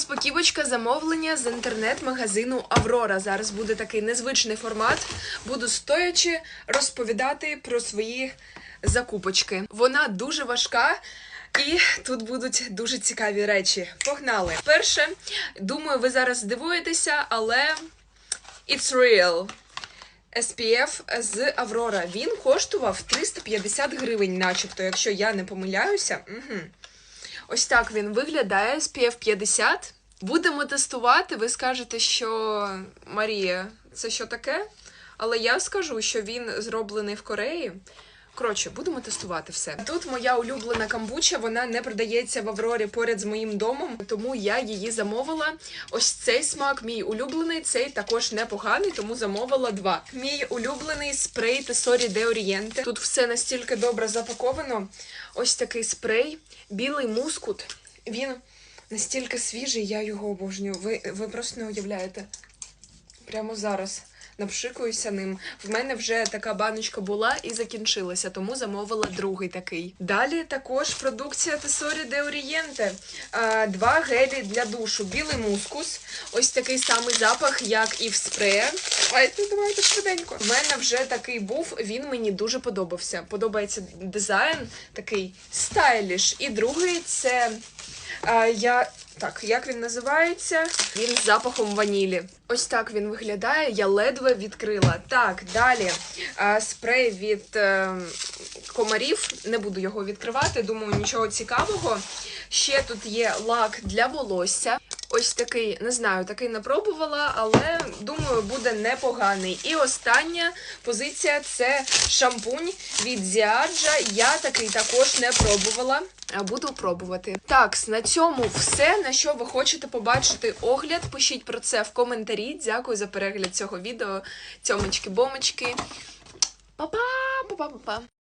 розпаківочка замовлення з інтернет-магазину Аврора. Зараз буде такий незвичний формат. Буду стоячи розповідати про свої закупочки. Вона дуже важка. І тут будуть дуже цікаві речі. Погнали! Перше, думаю, ви зараз здивуєтеся, але it's real. SPF з Аврора. Він коштував 350 гривень, начебто, якщо я не помиляюся. Угу. Ось так він виглядає SPF 50. Будемо тестувати. Ви скажете, що Марія, це що таке? Але я скажу, що він зроблений в Кореї. Коротше, будемо тестувати все. Тут моя улюблена камбуча, вона не продається в Аврорі поряд з моїм домом, тому я її замовила. Ось цей смак, мій улюблений, цей також непоганий, тому замовила два. Мій улюблений спрей Тесорі де Орієнте. Тут все настільки добре запаковано. Ось такий спрей, білий мускут. Він настільки свіжий, я його обожнюю. Ви, ви просто не уявляєте. Прямо зараз напшикуюся ним. В мене вже така баночка була і закінчилася, тому замовила другий такий. Далі також продукція Тесорі де Орієнте. Два гелі для душу. Білий мускус. Ось такий самий запах, як і в спрея. Ай, ну давайте швиденько. В мене вже такий був, він мені дуже подобався. Подобається дизайн, такий стайліш. І другий це. Я так, як він називається? Він з запахом ванілі. Ось так він виглядає. Я ледве відкрила. Так, далі а, спрей від е, комарів. Не буду його відкривати. Думаю, нічого цікавого. Ще тут є лак для волосся. Ось такий, не знаю, такий не пробувала, але думаю, буде непоганий. І остання позиція це шампунь від Зіаджа. Я такий також не пробувала. Буду пробувати. Так, на цьому все. На що ви хочете побачити огляд? Пишіть про це в коментарі. Дякую за перегляд цього відео. Цьомочки-бомочки. Па-па, па-па-па-па.